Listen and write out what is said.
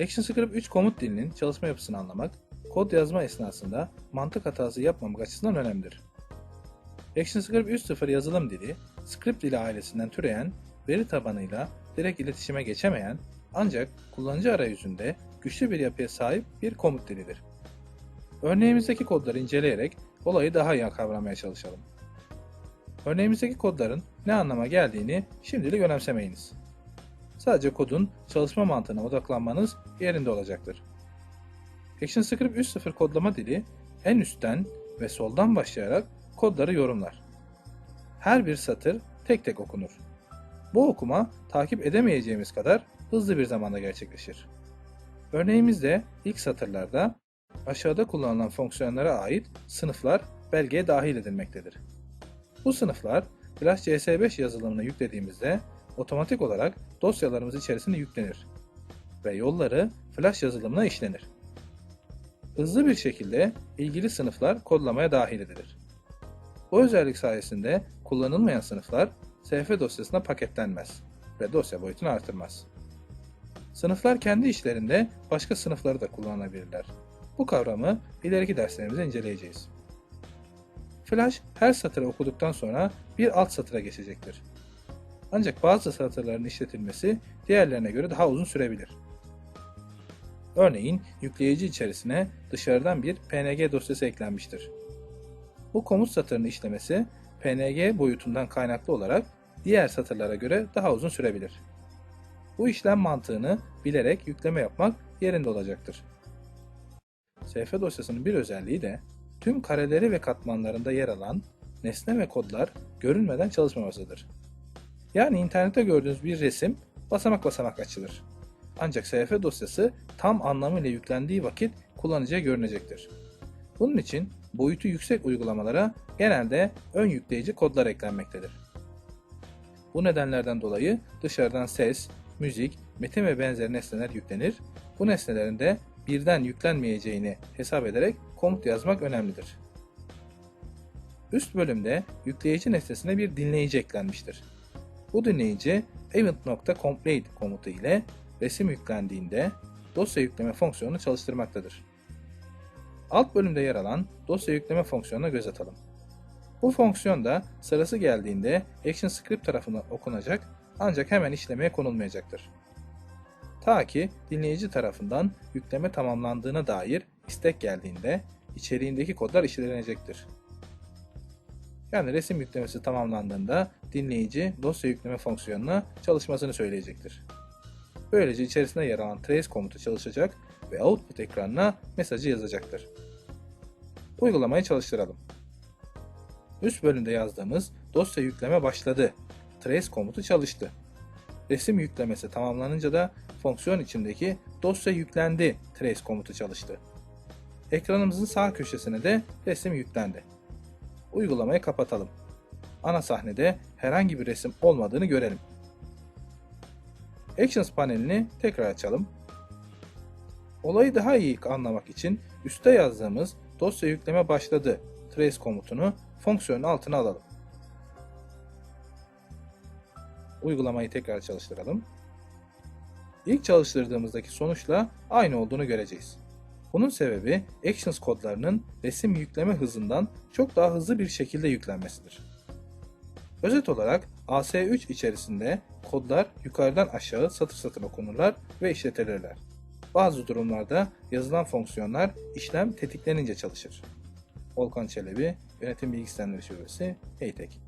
ActionScript 3 komut dilinin çalışma yapısını anlamak, kod yazma esnasında mantık hatası yapmamak açısından önemlidir. ActionScript 3.0 yazılım dili, script dili ailesinden türeyen, veri tabanıyla direkt iletişime geçemeyen ancak kullanıcı arayüzünde güçlü bir yapıya sahip bir komut dilidir. Örneğimizdeki kodları inceleyerek olayı daha iyi kavramaya çalışalım. Örneğimizdeki kodların ne anlama geldiğini şimdilik önemsemeyiniz. Sadece kodun çalışma mantığına odaklanmanız yerinde olacaktır. ActionScript 3.0 kodlama dili en üstten ve soldan başlayarak kodları yorumlar. Her bir satır tek tek okunur. Bu okuma takip edemeyeceğimiz kadar hızlı bir zamanda gerçekleşir. Örneğimizde ilk satırlarda aşağıda kullanılan fonksiyonlara ait sınıflar belgeye dahil edilmektedir. Bu sınıflar Flash CS5 yazılımını yüklediğimizde otomatik olarak dosyalarımız içerisine yüklenir ve yolları Flash yazılımına işlenir. Hızlı bir şekilde ilgili sınıflar kodlamaya dahil edilir. Bu özellik sayesinde kullanılmayan sınıflar SF dosyasına paketlenmez ve dosya boyutunu artırmaz. Sınıflar kendi işlerinde başka sınıfları da kullanabilirler. Bu kavramı ileriki derslerimizde inceleyeceğiz. Flash her satırı okuduktan sonra bir alt satıra geçecektir. Ancak bazı satırların işletilmesi diğerlerine göre daha uzun sürebilir. Örneğin yükleyici içerisine dışarıdan bir PNG dosyası eklenmiştir. Bu komut satırını işlemesi PNG boyutundan kaynaklı olarak diğer satırlara göre daha uzun sürebilir. Bu işlem mantığını bilerek yükleme yapmak yerinde olacaktır. SF dosyasının bir özelliği de tüm kareleri ve katmanlarında yer alan nesne ve kodlar görünmeden çalışmamasıdır. Yani internette gördüğünüz bir resim basamak basamak açılır. Ancak SF dosyası tam anlamıyla yüklendiği vakit kullanıcıya görünecektir. Bunun için boyutu yüksek uygulamalara genelde ön yükleyici kodlar eklenmektedir. Bu nedenlerden dolayı dışarıdan ses, müzik, metin ve benzeri nesneler yüklenir. Bu nesnelerin de birden yüklenmeyeceğini hesap ederek komut yazmak önemlidir. Üst bölümde yükleyici nesnesine bir dinleyici eklenmiştir. Bu dinleyici event.complete komutu ile resim yüklendiğinde dosya yükleme fonksiyonunu çalıştırmaktadır. Alt bölümde yer alan dosya yükleme fonksiyonuna göz atalım. Bu fonksiyon da sırası geldiğinde ActionScript tarafından okunacak ancak hemen işlemeye konulmayacaktır. Ta ki dinleyici tarafından yükleme tamamlandığına dair istek geldiğinde içeriğindeki kodlar işlenecektir. Yani resim yüklemesi tamamlandığında dinleyici dosya yükleme fonksiyonuna çalışmasını söyleyecektir. Böylece içerisinde yer alan trace komutu çalışacak ve output ekranına mesajı yazacaktır. Uygulamayı çalıştıralım. Üst bölümde yazdığımız dosya yükleme başladı. Trace komutu çalıştı. Resim yüklemesi tamamlanınca da fonksiyon içindeki dosya yüklendi trace komutu çalıştı. Ekranımızın sağ köşesine de resim yüklendi. Uygulamayı kapatalım. Ana sahnede herhangi bir resim olmadığını görelim. Actions panelini tekrar açalım. Olayı daha iyi anlamak için üstte yazdığımız dosya yükleme başladı trace komutunu fonksiyonun altına alalım. Uygulamayı tekrar çalıştıralım. İlk çalıştırdığımızdaki sonuçla aynı olduğunu göreceğiz. Bunun sebebi Actions kodlarının resim yükleme hızından çok daha hızlı bir şekilde yüklenmesidir. Özet olarak AS3 içerisinde kodlar yukarıdan aşağı satır satır okunurlar ve işletilirler. Bazı durumlarda yazılan fonksiyonlar işlem tetiklenince çalışır. Volkan Çelebi, Yönetim Bilgi Sistemleri Şubesi, HeyTek.